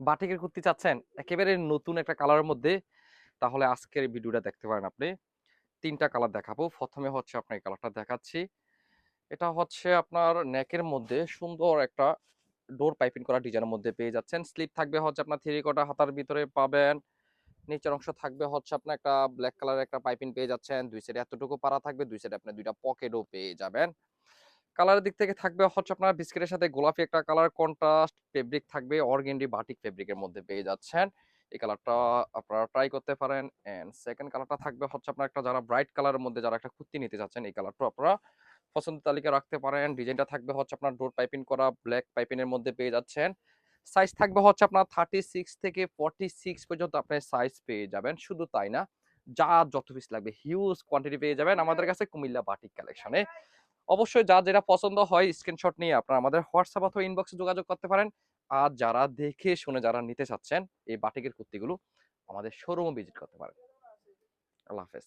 বাটিকের কুর্তি চাচ্ছেন, একেবারে নতুন একটা কালারের মধ্যে, তাহলে আজকের ভিডিওটা দেখতে পারেন আপনি। তিনটা কালার দেখাবো। প্রথমে হচ্ছে আপনার এই কালারটা দেখাচ্ছি। এটা হচ্ছে আপনার নেকের মধ্যে সুন্দর একটা ডোর পাইপিং করা ডিজাইনের মধ্যে পেয়ে যাচ্ছেন। স্লিপ থাকবে হচ্ছে আপনার থ্রি কোটা হাতার ভিতরে পাবেন। নিচের অংশ থাকবে হচ্ছে আপনার একটা ব্ল্যাক কালারের একটা পাইপিং পেয়ে যাচ্ছেন। দুই সাইডে এতটুকু পারা থাকবে, দুই সাইডে আপনি দুইটা পকেটও পেয়ে যাবেন। কালারের দিক থেকে থাকবে হচ্ছে আপনার বিস্কিটের সাথে গোলাপি একটা কালার কন্ট্রাস্ট ফেব্রিক থাকবে অর্গেন্ডি বাটিক ফেব্রিকের মধ্যে পেয়ে যাচ্ছেন। এই কালারটা আপনারা ট্রাই করতে পারেন। এন্ড সেকেন্ড কালারটা থাকবে হচ্ছে আপনার একটা যারা ব্রাইট কালারের মধ্যে যারা একটা কুর্তি নিতে চাচ্ছেন এই কালারটা আপনারা পছন্দ তালিকা রাখতে পারেন। ডিজাইনটা থাকবে হচ্ছে আপনার ডোর পাইপিং করা ব্ল্যাক পাইপিংয়ের মধ্যে পেয়ে যাচ্ছেন। সাইজ থাকবে হচ্ছে আপনার থার্টি সিক্স থেকে ফর্টি সিক্স পর্যন্ত আপনি সাইজ পেয়ে যাবেন। শুধু তাই না যা যত পিস লাগবে হিউজ কোয়ান্টিটি পেয়ে যাবেন আমাদের কাছে কুমিল্লা বাটিক কালেকশনে অবশ্যই যা যেটা পছন্দ হয় স্ক্রিনশট নিয়ে আপনারা আমাদের হোয়াটসঅ্যাপ অথবা ইনবক্সে যোগাযোগ করতে পারেন। আর যারা দেখে শুনে যারা নিতে চাচ্ছেন, এই বাটিকের কুর্তিগুলো আমাদের শোরুমও ভিজিট করতে পারেন। আল্লাহ হাফেজ।